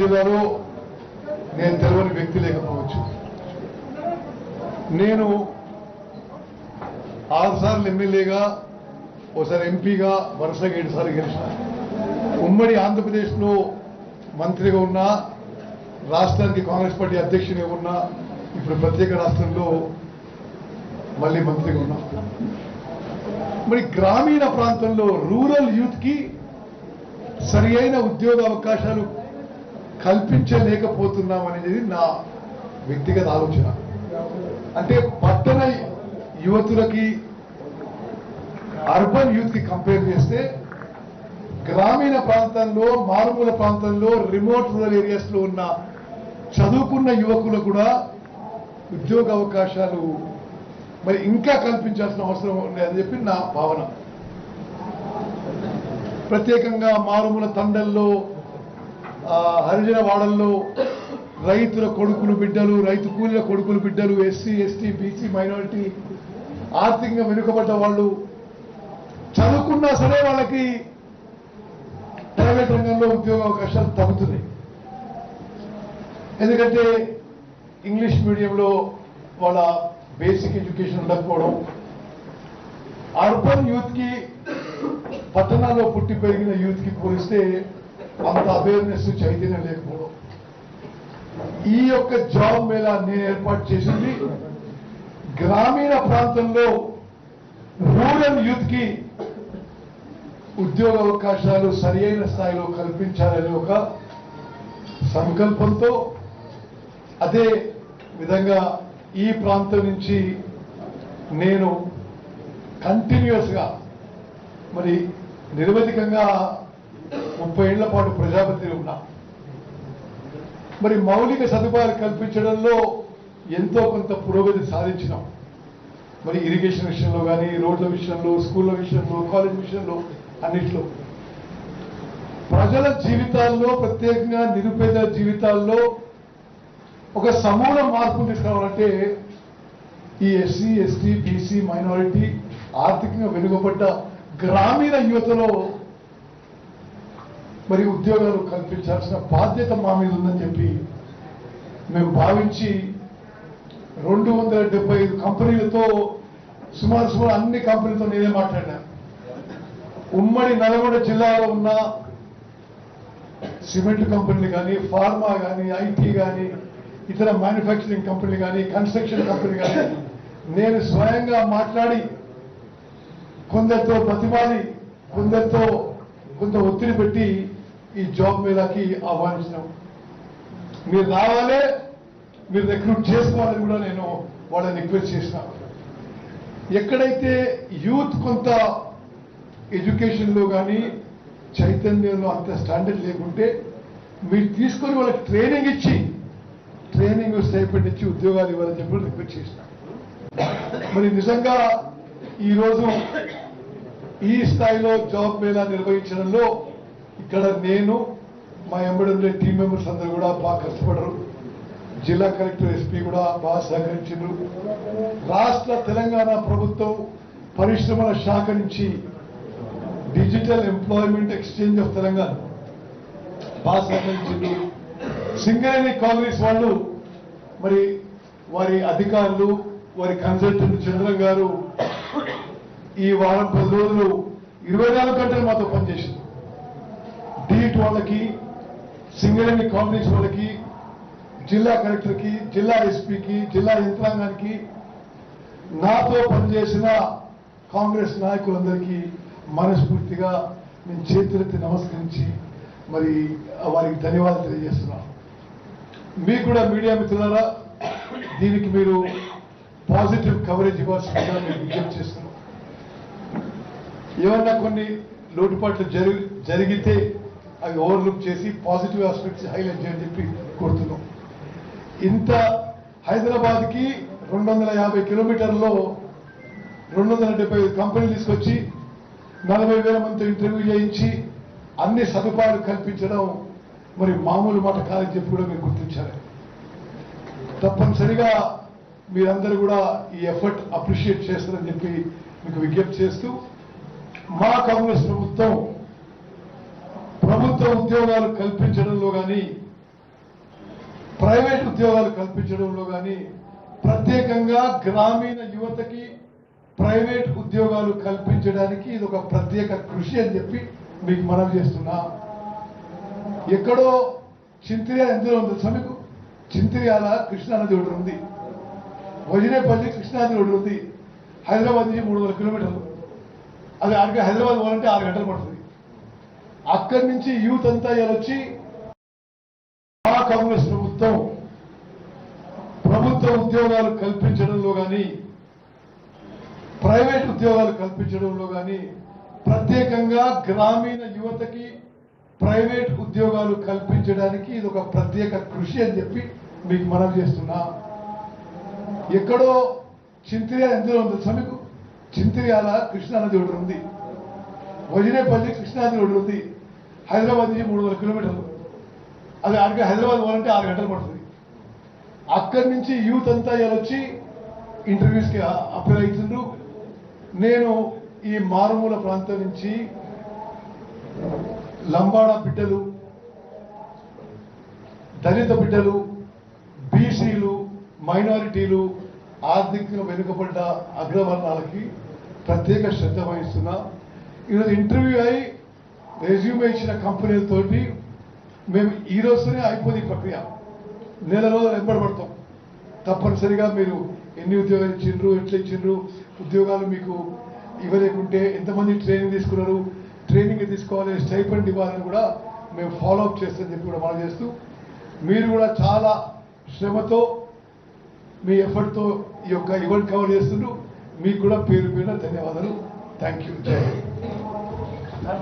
జిల్లాలో నేను తెలియని వ్యక్తి లేకపోవచ్చు. నేను ఆరు సార్లు ఎమ్మెల్యేగా ఒకసారి ఎంపీగా వరుసగా ఏడుసార్లు గెలిచిన. ఉమ్మడి ఆంధ్రప్రదేశ్లో మంత్రిగా ఉన్నా రాష్ట్రానికి కాంగ్రెస్ పార్టీ అధ్యక్షునిగా ఉన్నా ఇప్పుడు ప్రత్యేక రాష్ట్రంలో మళ్ళీ మంత్రిగా ఉన్నా. మరి గ్రామీణ ప్రాంతంలో రూరల్ యూత్కి సరి అయిన ఉద్యోగ అవకాశాలు కల్పించలేకపోతున్నాం అనేది నా వ్యక్తిగత ఆలోచన. అంటే పట్టణ యువతులకి అర్బన్ యూత్కి కంపేర్ చేస్తే గ్రామీణ ప్రాంతంలో మారుమూల ప్రాంతంలో రిమోట్ రూరల్ ఏరియాస్లో ఉన్న చదువుకున్న యువకులకు కూడా ఉద్యోగ అవకాశాలు మరి ఇంకా కల్పించాల్సిన అవసరం లేదని చెప్పి నా భావన. ప్రత్యేకంగా మారుమూల తండల్లో హరిజన వాడల్లో రైతుల కొడుకులు బిడ్డలు రైతు కూలీల కొడుకులు బిడ్డలు ఎస్సీ ఎస్టీ బీసీ మైనారిటీ ఆర్థికంగా వెనుకబడ్డ వాళ్ళు చదువుకున్నా సరే వాళ్ళకి ప్రైవేట్ రంగంలో ఉద్యోగ అవకాశాలు తగ్గుతున్నాయి. ఎందుకంటే ఇంగ్లీష్ మీడియంలో వాళ్ళ బేసిక్ ఎడ్యుకేషన్ ఉండకపోవడం అర్బన్ యూత్కి పట్టణాల్లో పుట్టి పెరిగిన యూత్కి పోలిస్తే అంత అవేర్నెస్ చైతన్యం లేకపోవడం. ఈ యొక్క జాబ్ మేళా నేను ఏర్పాటు చేసింది గ్రామీణ ప్రాంతంలో రూరల్ యూత్కి ఉద్యోగ అవకాశాలు సరి అయిన స్థాయిలో కల్పించాలనే ఒక సంకల్పంతో అదే విధంగా ఈ ప్రాంతం నుంచి నేను కంటిన్యూస్గా మరి నిరవధికంగా ముప్పై ఏళ్ళ పాటు ప్రజాపతి ఉన్నా. మరి మౌలిక సదుపాయాలు కల్పించడంలో ఎంతో కొంత పురోగతి సాధించినాం. మరి ఇరిగేషన్ విషయంలో కానీ రోడ్ల విషయంలో స్కూళ్ళ విషయంలో కాలేజ్ విషయంలో అన్నిట్లో. ప్రజల జీవితాల్లో ప్రత్యేకంగా నిరుపేద జీవితాల్లో ఒక సమూల మార్పు తీసుకురావాలంటే ఈ ఎస్సీ ఎస్టీ బీసీ మైనారిటీ ఆర్థికంగా వెనుకబడ్డ గ్రామీణ యువతలో మరి ఉద్యోగాలు కల్పించాల్సిన బాధ్యత మా మీద ఉందని చెప్పి మేము భావించి రెండు వందల డెబ్బై ఐదు కంపెనీలతో సుమారు సుమారు అన్ని కంపెనీలతో నేనే మాట్లాడినాను ఉమ్మడి నల్గొండ జిల్లాలో ఉన్న సిమెంట్ కంపెనీలు కానీ ఫార్మా కానీ ఐటీ కానీ ఇతర మ్యానుఫ్యాక్చరింగ్ కంపెనీలు కానీ కన్స్ట్రక్షన్ కంపెనీ కానీ నేను స్వయంగా మాట్లాడి కొందరితో బతిమాలి కొందరితో కొంత ఒత్తిడి పెట్టి ఈ జాబ్ మేళాకి ఆహ్వానించినాం. మీరు రావాలే మీరు రిక్రూట్ చేసుకోవాలని కూడా నేను వాళ్ళని రిక్వెస్ట్ చేసిన. ఎక్కడైతే యూత్ కొంత ఎడ్యుకేషన్లో కానీ చైతన్యంలో అంత స్టాండర్డ్ లేకుంటే మీరు తీసుకొని వాళ్ళకి ట్రైనింగ్ ఇచ్చి ట్రైనింగ్ స్టైపెండ్ ఇచ్చి ఉద్యోగాలు ఇవ్వాలని చెప్పి రిక్వెస్ట్ చేసిన. మరి నిజంగా ఈరోజు ఈ స్థాయిలో జాబ్ మేళా నిర్వహించడంలో ఇక్కడ నేను మా ఎంబడి ఉండే టీం మెంబర్స్ అందరూ కూడా బాగా కష్టపడరు. జిల్లా కలెక్టర్ ఎస్పీ కూడా బాగా సహకరించారు రాష్ట్ర తెలంగాణ ప్రభుత్వం పరిశ్రమల శాఖ నుంచి digital employment exchange of Telangana బాగా సహకరించారు సింగరేణి కాంగ్రెస్ వాళ్ళు మరి వారి అధికారులు వారి కన్సల్టెంట్ చంద్రం గారు ఈ వారం పది రోజులు ఇరవై నాలుగు గంటలు మాతో పనిచేసింది డీట్ వాళ్ళకి సింగిల్ సింగరేణి కాంగ్రెస్ వాళ్ళకి జిల్లా కలెక్టర్కి జిల్లా ఎస్పీకి జిల్లా యంత్రాంగానికి నాతో పనిచేసిన కాంగ్రెస్ నాయకులందరికీ మనస్ఫూర్తిగా నేను చేతులెత్తి నమస్కరించి మరి వారికి ధన్యవాదాలు తెలియజేస్తున్నాను మీకు కూడా మీడియా మిత్రులారా దీనికి మీరు పాజిటివ్ కవరేజ్ ఇవ్వాల్సిందిగా నేను విజ్ఞప్తి చేస్తున్నాను ఏమన్నా కొన్ని లోటుపాట్లు జరి జరిగితే అవి ఓవర్లుక్ చేసి పాజిటివ్ ఆస్పెక్ట్స్ హైలైట్ చేయని చెప్పి కోరుతున్నాం. ఇంత హైదరాబాద్కి రెండు వందల యాభై కిలోమీటర్లో రెండు వందల డెబ్బై ఐదు కంపెనీలు తీసుకొచ్చి నలభై వేల మందితో ఇంటర్వ్యూ చేయించి అన్ని సదుపాయాలు కల్పించడం మరి మామూలు మాట కాదని చెప్పి కూడా మీరు గుర్తించాలి తప్పనిసరిగా మీరందరూ కూడా ఈ ఎఫర్ట్ అప్రిషియేట్ చేస్తారని చెప్పి మీకు విజ్ఞప్తి చేస్తూ మా కాంగ్రెస్ ప్రభుత్వం ప్రభుత్వ ఉద్యోగాలు కల్పించడంలో కానీ ప్రైవేట్ ఉద్యోగాలు కల్పించడంలో కానీ ప్రత్యేకంగా గ్రామీణ యువతకి ప్రైవేట్ ఉద్యోగాలు కల్పించడానికి ఇది ఒక ప్రత్యేక కృషి అని చెప్పి మీకు మనవి చేస్తున్నా. ఎక్కడో చింతిరియా ఎందులో ఉంది సమీకు మీకు? చింతిర్యాల కృష్ణానది ఒకటి ఉంది. వజినేపల్లి కృష్ణానది ఒకటి ఉంది. హైదరాబాద్ నుంచి మూడు వందల కిలోమీటర్లు. అది ఆడికి హైదరాబాద్ పోవాలంటే ఆరు గంటలు పడుతుంది. అక్కడి నుంచి యూత్ అంతా ఇలా వచ్చి ఆ కాంగ్రెస్ ప్రభుత్వం ప్రభుత్వ ఉద్యోగాలు కల్పించడంలో కానీ ప్రైవేట్ ఉద్యోగాలు కల్పించడంలో కానీ ప్రత్యేకంగా గ్రామీణ యువతకి ప్రైవేట్ ఉద్యోగాలు కల్పించడానికి ఇది ఒక ప్రత్యేక కృషి అని చెప్పి మీకు మనవి చేస్తున్నా. ఎక్కడో చింతిర్యాల ఎందులో ఉంది సమీకు చింతిరియాల చింతిర్యాల కృష్ణానది ఒకటి ఉంది. వజినేపల్లి కృష్ణానది ఒకటి ఉంది. హైదరాబాద్ నుంచి మూడు వందల కిలోమీటర్లు. అది ఆడికి హైదరాబాద్ పోవాలంటే ఆరు గంటలు పడుతుంది. అక్కడి నుంచి యూత్ అంతా ఇలా వచ్చి ఇంటర్వ్యూస్కి అప్లై అవుతుండ్రు. నేను ఈ మారుమూల ప్రాంతం నుంచి లంబాడ బిడ్డలు దళిత బిడ్డలు బీసీలు మైనారిటీలు ఆర్థికంగా వెనుకబడ్డ అగ్రవర్ణాలకి ప్రత్యేక శ్రద్ధ వహిస్తున్నా. ఈరోజు ఇంటర్వ్యూ అయి రెజ్యూమే ఇచ్చిన కంపెనీలతోటి మేము ఈ రోజునే అయిపోయింది ప్రక్రియ. నెల రోజులు వెంబడబడతాం తప్పనిసరిగా మీరు ఎన్ని ఉద్యోగాలు ఇచ్చిండ్రు ఎట్లా ఇచ్చిండ్రు ఉద్యోగాలు మీకు ఇవ్వలేకుంటే ఎంతమంది ట్రైనింగ్ తీసుకున్నారు ట్రైనింగ్ తీసుకోవాలి స్టైపెండ్ ఇవ్వాలని కూడా మేము ఫాలో అప్ చేస్తామని చెప్పి కూడా మనం చేస్తూ మీరు కూడా చాలా శ్రమతో మీ ఎఫర్ట్తో ఈ యొక్క ఈవెంట్ కవర్ చేస్తుండ్రు. మీకు కూడా పేరు పేరున ధన్యవాదాలు. థ్యాంక్ యూ జై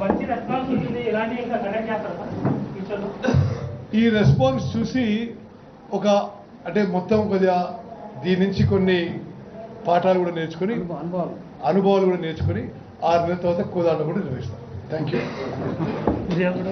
మంచి రెస్పాన్స్ ఉంటుంది. ఇలాంటివి ఇంకా కండక్ట్ చేస్తారు? సార్ ఫ్యూచర్లో ఈ రెస్పాన్స్ చూసి ఒక అంటే మొత్తం కొద్దిగా దీని నుంచి కొన్ని పాఠాలు కూడా నేర్చుకొని అనుభవాలు. కూడా నేర్చుకొని ఆరు నెలల తర్వాత కోదాడ కూడా నిర్వహిస్తాం. థ్యాంక్ యూ మిరియాలు